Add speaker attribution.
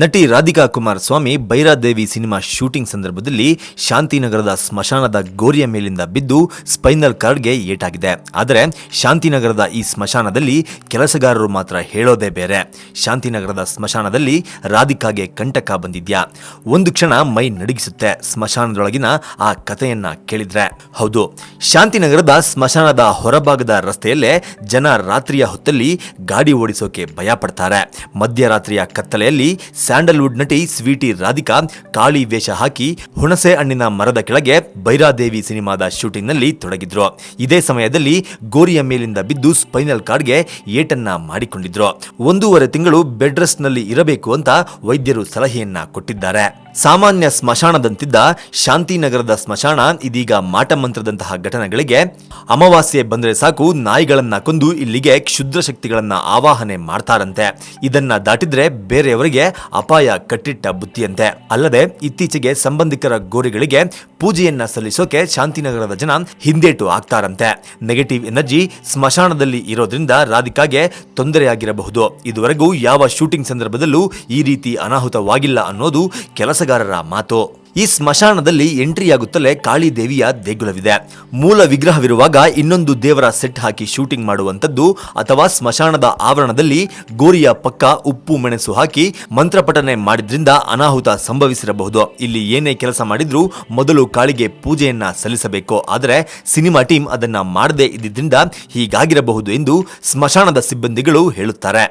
Speaker 1: ನಟಿ Radhika Kumaraswamy Bhairadevi cinema shooting ಸಂದರ್ಭದಲ್ಲಿ ಶಾಂತಿನಗರದ ಸ್ಮಶಾನದ ಗೋರಿಯ ಮೇಲಿಂದ ಬಿದ್ದು ಸ್ಪೈನಲ್ ಕಾರ್ಡ್ಗೆ ಏಟಾಗಿದೆ. ಆದರೆ ಶಾಂತಿನಗರದ ಈ ಸ್ಮಶಾನದಲ್ಲಿ ಕೆಲಸಗಾರರು ಮಾತ್ರ ಹೇಳೋದೇ ಬೇರೆ. ಶಾಂತಿನಗರದ ಸ್ಮಶಾನದಲ್ಲಿ ರಾಧಿಕಾಗೆ ಕಂಟಕ ಬಂದಿದ್ಯಾ. ಒಂದು ಕ್ಷಣ ಮೈ ನಡಗಿಸುತ್ತೆ ಸ್ಮಶಾನದೊಳಗಿನ ಆ ಕಥೆಯನ್ನ ಕೇಳಿದ್ರೆ. ಹೌದು, ಶಾಂತಿನಗರದ ಸ್ಮಶಾನದ ಹೊರಭಾಗದ ರಸ್ತೆಯಲ್ಲೇ ಜನ ರಾತ್ರಿಯ ಹೊತ್ತಲ್ಲಿ ಗಾಡಿ ಓಡಿಸೋಕೆ ಭಯ ಪಡ್ತಾರೆ. ಮಧ್ಯರಾತ್ರಿಯ ಕತ್ತಲೆಯಲ್ಲಿ ಸ್ಯಾಂಡಲ್ವುಡ್ ನಟಿ ಸ್ವೀಟಿ ರಾಧಿಕಾ ಕಾಳಿ ವೇಷ ಹಾಕಿ ಹುಣಸೆ ಹಣ್ಣಿನ ಮರದ ಕೆಳಗೆ ಬೈರಾದೇವಿ ಸಿನಿಮಾದ ಶೂಟಿಂಗ್ನಲ್ಲಿ ತೊಡಗಿದ್ರು. ಇದೇ ಸಮಯದಲ್ಲಿ ಗೋರಿಯ ಮೇಲಿಂದ ಬಿದ್ದು ಸ್ಪೈನಲ್ ಕಾರ್ಡ್ಗೆ ಏಟನ್ನ ಮಾಡಿಕೊಂಡಿದ್ರು. ಒಂದೂವರೆ ತಿಂಗಳು ಬೆಡ್ ರೆಸ್ಟ್ನಲ್ಲಿ ಇರಬೇಕು ಅಂತ ವೈದ್ಯರು ಸಲಹೆಯನ್ನ ಕೊಟ್ಟಿದ್ದಾರೆ. ಸಾಮಾನ್ಯ ಸ್ಮಶಾನದಂತಿದ್ದ ಶಾಂತಿನಗರದ ಸ್ಮಶಾನ ಇದೀಗ ಮಾಟಮಂತ್ರದಂತಹ ಘಟನೆಗಳಿಗೆ ಅಮಾವಾಸ್ಯೆ ಬಂದರೆ ಸಾಕು ನಾಯಿಗಳನ್ನ ಕೊಂದು ಇಲ್ಲಿಗೆ ಕ್ಷುದ್ರ ಶಕ್ತಿಗಳನ್ನ ಆವಾಹನೆ ಮಾಡ್ತಾರಂತೆ. ಇದನ್ನ ದಾಟಿದ್ರೆ ಬೇರೆಯವರಿಗೆ ಅಪಾಯ ಕಟ್ಟಿಟ್ಟ ಬುತ್ತಿಯಂತೆ ಅಲ್ಲದೆ ಇತ್ತೀಚೆಗೆ ಸಂಬಂಧಿಕರ ಗೋರಿಗಳಿಗೆ ಪೂಜೆಯನ್ನ ಸಲ್ಲಿಸೋಕೆ ಶಾಂತಿನಗರದ ಜನ ಹಿಂದೇಟು ಆಗ್ತಾರಂತೆ. ನೆಗೆಟಿವ್ ಎನರ್ಜಿ ಸ್ಮಶಾನದಲ್ಲಿ ಇರೋದ್ರಿಂದ ರಾಧಿಕಾಗೆ ತೊಂದರೆಯಾಗಿರಬಹುದು. ಇದುವರೆಗೂ ಯಾವ ಶೂಟಿಂಗ್ ಸಂದರ್ಭದಲ್ಲೂ ಈ ರೀತಿ ಅನಾಹುತವಾಗಿಲ್ಲ ಅನ್ನೋದು ಕೆಲಸಗಾರರ ಮಾತು. ಈ ಸ್ಮಶಾನದಲ್ಲಿ ಎಂಟ್ರಿಯಾಗುತ್ತಲೇ ಕಾಳಿ ದೇವಿಯ ದೇಗುಲವಿದೆ. ಮೂಲ ವಿಗ್ರಹವಿರುವಾಗ ಇನ್ನೊಂದು ದೇವರ ಸೆಟ್ ಹಾಕಿ ಶೂಟಿಂಗ್ ಮಾಡುವಂಥದ್ದು ಅಥವಾ ಸ್ಮಶಾನದ ಆವರಣದಲ್ಲಿ ಗೋರಿಯ ಪಕ್ಕ ಉಪ್ಪು ಮೆಣಸು ಹಾಕಿ ಮಂತ್ರಪಠನೆ ಮಾಡಿದ್ರಿಂದ ಅನಾಹುತ ಸಂಭವಿಸಿರಬಹುದು. ಇಲ್ಲಿ ಏನೇ ಕೆಲಸ ಮಾಡಿದ್ರೂ ಮೊದಲು ಕಾಳಿಗೆ ಪೂಜೆಯನ್ನ ಸಲ್ಲಿಸಬೇಕು. ಆದರೆ ಸಿನಿಮಾ ಟೀಮ್ ಅದನ್ನ ಮಾಡದೇ ಇದ್ದಿದ್ದರಿಂದ ಹೀಗಾಗಿರಬಹುದು ಎಂದು ಸ್ಮಶಾನದ ಸಿಬ್ಬಂದಿಗಳು ಹೇಳುತ್ತಾರೆ.